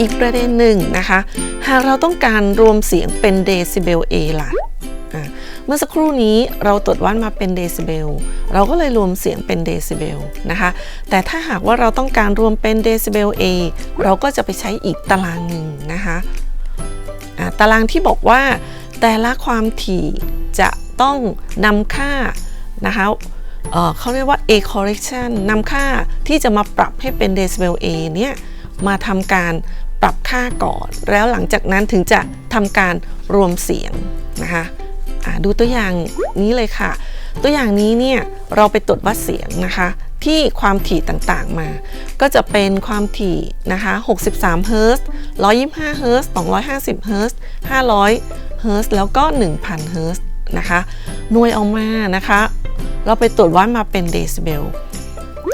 อีกประเด็นหนึ่งนะคะ หากเราต้องการรวมเสียงเป็นเดซิเบล A ล่ะอะเมื่อสักครู่นี้เราตรวจวัดมาเป็นเดซิเบล เราก็เลยรวมเสียงเป็นเดซิเบลนะคะ แต่ถ้าหากว่าเราต้องการรวมเป็นเดซิเบล A เราก็จะไปใช้อีกตารางหนึ่งนะคะะตารางที่บอกว่าแต่ละความถี่จะต้องนำค่านะคะเเขาเรียกว่า A correction นำค่าที่จะมาปรับให้เป็น decibel A เนี่ย มาทำการปรับค่าก่อน แล้วหลังจากนั้นถึงจะทำการรวมเสียงนะคะดูตัวอย่างนี้เลยค่ะ ตัวอย่างนี้เนี่ยเราไปตรวจวัดเสียงนะคะ ที่ความถี่ต่างๆมา ก็จะเป็นความถี่นะคะ63เฮิร์ตซ์125เฮิร์ตซ์250เฮิร์ตซ์500เฮิร์ตซ์แล้วก็1000เฮิร์ตซ์นะคะหน่วยออกมานะคะ เราไปตรวจวัดมาเป็นเดซิเบล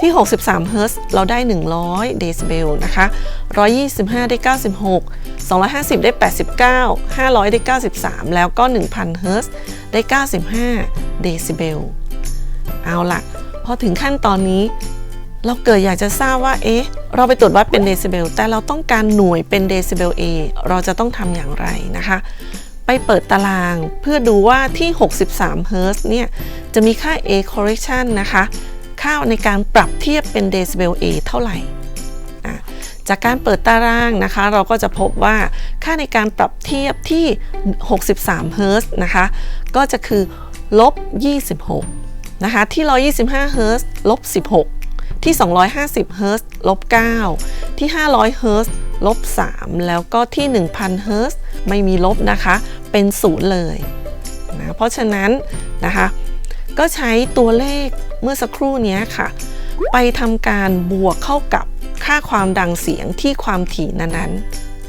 ที่ 63 เฮิร์ตซ์เราได้ 100 เดซิเบลนะคะ 125 ได้ 96 250 ได้ 89 500 ได้ 93 แล้วก็ 1,000 เฮิร์ตซ์ได้ 95 เดซิเบล เอาล่ะพอถึงขั้นตอนนี้ เราเกิดอยากจะทราบว่า เอ๊ะ เราไปตรวจวัดเป็นเดซิเบล แต่เราต้องการหน่วยเป็นเดซิเบล A เราจะต้องทำอย่างไรนะคะ ไปเปิดตารางเพื่อดูว่าที่ 63 เฮิร์ตซ์เนี่ย จะมีค่า A correction นะคะ ค่าในการปรับเทียบเป็น decibel A เท่าไหร่ จากการเปิดตารางนะคะ เราก็จะพบว่าค่าในการปรับเทียบที่ 63 เฮิร์ตซ์นะคะ ก็จะคือลบ 26 นะคะ ที่ 125 เฮิร์ตซ์ลบ 16 ที่ 250 เฮิร์ตซ์ลบ 9 ที่ 500 เฮิร์ตซ์ลบ 3 แล้วก็ที่ 1,000 เฮิร์ตซ์ไม่มีลบนะคะ เป็นศูนย์เลยนะเพราะฉะนั้นนะคะก็ใช้ตัวเลข เมื่อสักครู่นี้ค่ะ ไปทำการบวกเข้ากับค่าความดังเสียงที่ความถี่นั้น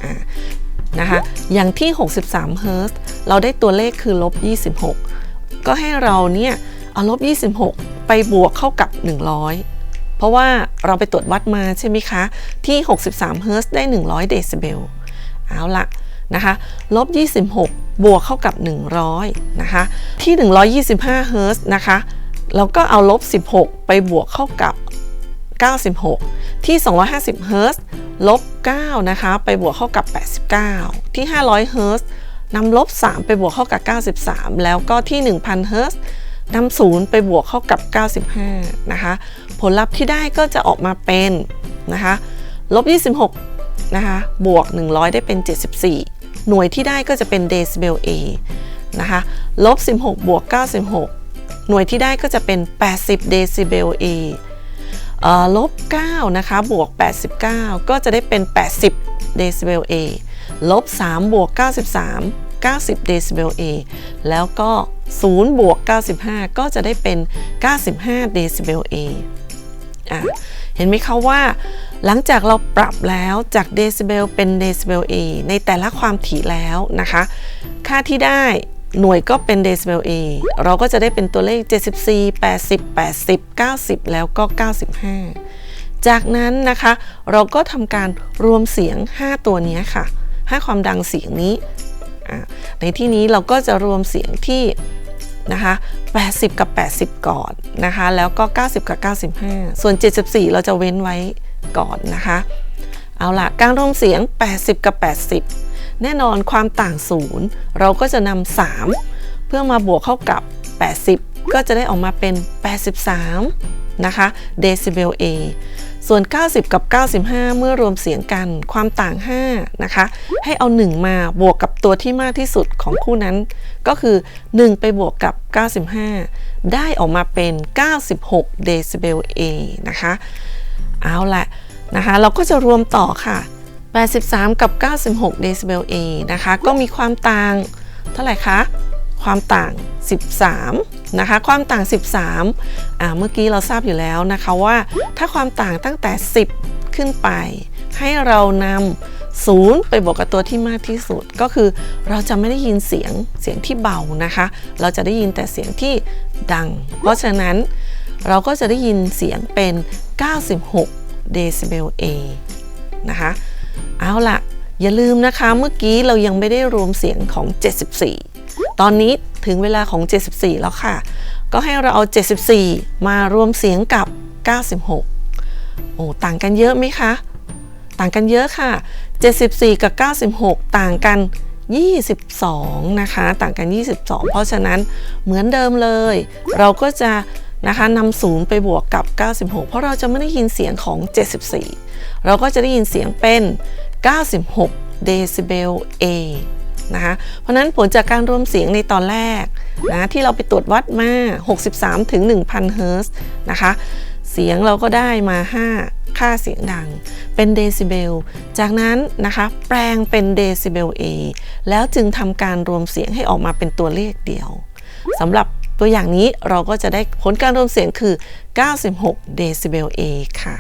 ๆนะคะอย่างที่ 63 เฮิร์ตเราได้ตัวเลขคือลบ 26 ก็ให้เราเนี่ยเอาลบ 26 ไปบวกเข้ากับ 100 เพราะว่าเราไปตรวจวัดมาใช่ไหมคะ ที่ 63 เฮิร์ตได้ 100 เดซิเบลเอาละนะคะลบ 26 บวกเข้ากับ 100 นะคะ ที่ 125 เฮิร์ตซ์นะคะ เราก็เอาลบ 16 ไปบวกเข้ากับ 96 ที่ 250 เฮิร์ตซ์ลบ 9 นะคะ ไปบวกเข้ากับ 89 ที่ 500 เฮิร์ตซ์นำลบ 3 ไปบวกเข้ากับ 93 แล้วก็ที่ 1,000 เฮิร์ตซ์นำศูนย์ไปบวกเข้ากับ 95 นะคะ ผลลัพธ์ที่ได้ก็จะออกมาเป็นนะคะลบ 26 นะคะ บวก 100 ได้เป็น 74 หน่วยที่ได้ก็จะเป็นเดซิเบล A นะคะ ลบ 16 บวก 96 หน่วยที่ได้ก็จะเป็น 80 เดซิเบล A เอลบ9นะคะบวก 89 ก็จะได้เป็น 80 เดซิเบล A ลบ3บวก 93 90 เดซิเบล A แล้วก็ 0 บวก 95 ก็จะได้เป็น 95 เดซิเบล A อะเห็นไหมคะว่า หลังจากเราปรับแล้วจากเดซิเบลเป็นเดซิเบล A ในแต่ละความถี่แล้วนะคะ ค่าที่ได้ หน่วยก็เป็นเดซิเบล A เราก็จะได้เป็นตัวเลข 74 80 80 90 แล้วก็ 95 จากนั้นนะคะ เราก็ทำการรวมเสียง 5 ตัวนี้ค่ะ 5 ความดังเสียงนี้ ในที่นี้เราก็จะรวมเสียงที่นะคะ 80 กับ 80 ก่อนนะคะ แล้วก็ 90 กับ 95 ส่วน 74 เราจะเว้นไว้ก่อนนะคะ เอาละการรวมเสียง 80 กับ 80 แน่นอนความต่างศูนย์เราก็จะนำ3 เพื่อมาบวกเข้ากับ 80 ก็จะได้ออกมาเป็น 83 นะคะเดซิเบล A ส่วน 90 กับ 95 เมื่อรวมเสียงกันความต่าง 5 นะคะ ให้เอา 1 มาบวกกับตัวที่มากที่สุดของคู่นั้น ก็คือ 1 ไปบวกกับ 95 ได้ออกมาเป็น 96 เดซิเบล A นะคะ เอาละนะคะ เราก็จะรวมต่อค่ะ 83 กับ 96 เดซิเบล A นะคะ ก็มีความต่าง เท่าไหร่คะ ความต่าง 13 นะคะ ความต่าง 13อ่าเมื่อกี้เราทราบอยู่แล้วนะคะว่า ถ้าความต่างตั้งแต่ 10 ขึ้นไป ให้เรานำศูนย์ไปบวกกับตัวที่มากที่สุด ก็คือเราจะไม่ได้ยินเสียง เสียงที่เบานะคะ เราจะได้ยินแต่เสียงที่ดัง เพราะฉะนั้นเราก็จะได้ยินเสียงเป็น 96 เดซิเบล A นะคะ เอาละอย่าลืมนะคะเมื่อกี้เรายังไม่ได้รวมเสียงของ 74 ตอนนี้ถึงเวลาของ 74 แล้วค่ะ ก็ให้เราเอา 74 มารวมเสียงกับ 96 โอ้ต่างกันเยอะไหมคะ ต่างกันเยอะค่ะ 74 กับ 96 ต่างกัน 22 นะคะ ต่างกัน 22 เพราะฉะนั้นเหมือนเดิมเลย เราก็จะนะคะนำศูนย์ไปบวกกับ 96 เพราะเราจะไม่ได้ยินเสียงของ 74 เราก็จะได้ยินเสียงเป็น 96 เดซิเบล A นะคะเพราะนั้นผลจากการรวมเสียงในตอนแรกนะที่เราไปตรวจวัดมา 63 ถึง 1,000 เฮิร์ตซ์นะคะ เสียงเราก็ได้มา 5 ค่าเสียงดังเป็นเดซิเบล จากนั้นนะคะแปลงเป็นเดซิเบล A แล้วจึงทำการรวมเสียงให้ออกมาเป็นตัวเลขเดียวสำหรับตัวอย่างนี้เราก็จะได้ผลการรวมเสียงคือ 96 เดซิเบล A ค่ะ